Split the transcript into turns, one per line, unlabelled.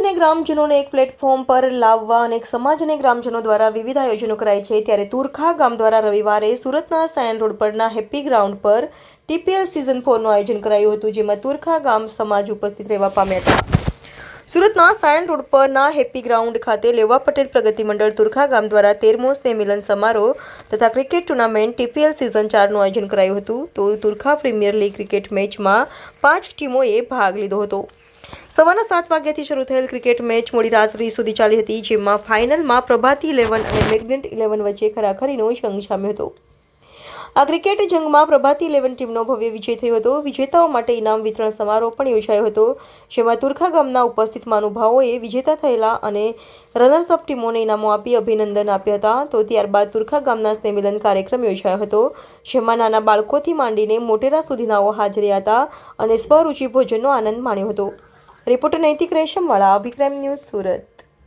અને ગ્રામજનોને એક પ્લેટફોર્મ પર લાવવા અને સમાજ અને ગ્રામજનો દ્વારા વિવિધ આયોજનો કરાય છે, ત્યારે તુરખા ગામ દ્વારા રવિવારે સુરતના સાયન રોડ પરના હેપી ગ્રાઉન્ડ પર ટીપીએલ સિઝન ફોરનું આયોજન કરાયું હતું, જેમાં તુરખા ગામ સમાજ ઉપસ્થિત રહેવા પામ્યા હતા. સુરતના સાયન રોડ પરના હેપી ગ્રાઉન્ડ ખાતે લેવા પટેલ પ્રગતિ મંડળ તુરખા ગામ દ્વારા તેરમો સ્નેહમિલન સમારોહ તથા ક્રિકેટ ટુર્નામેન્ટ ટીપીએલ સિઝન ચારનું આયોજન કરાયું હતું. તો તુરખા પ્રીમિયર લીગ ક્રિકેટ મેચમાં પાંચ ટીમોએ ભાગ લીધો હતો. સવારના સાત વાગ્યાથી શરૂ થયેલ ક્રિકેટ મેચ મોડી રાત્રિ સુધી ચાલી હતી, જેમાં ફાઇનલમાં પ્રભાતી ઇલેવન અને મેગ્નેટ ઇલેવન વચ્ચે ખરાખરીનો જંગ જામ્યો હતો. આ ક્રિકેટ જંગમાં પ્રભાતી ઇલેવન ટીમનો ભવ્ય વિજય થયો હતો. વિજેતાઓ માટે ઇનામ વિતરણ સમારોહ પણ યોજાયો હતો, જેમાં તુરખા ગામના ઉપસ્થિત મહાનુભાવોએ વિજેતા થયેલા અને રનર્સઅપ ટીમોને ઇનામો આપી અભિનંદન આપ્યા હતા. તો ત્યારબાદ તુરખા ગામના સ્નેહમિલન કાર્યક્રમ યોજાયો હતો, જેમાં નાના બાળકોથી માંડીને મોટેરા સુધીનાઓ હાજર હતા અને સ્વરૂચિ ભોજનનો આનંદ માણ્યો હતો. રિપોર્ટર નૈતિક રેશમવાળા, અભિક્રમ ન્યૂઝ સુરત.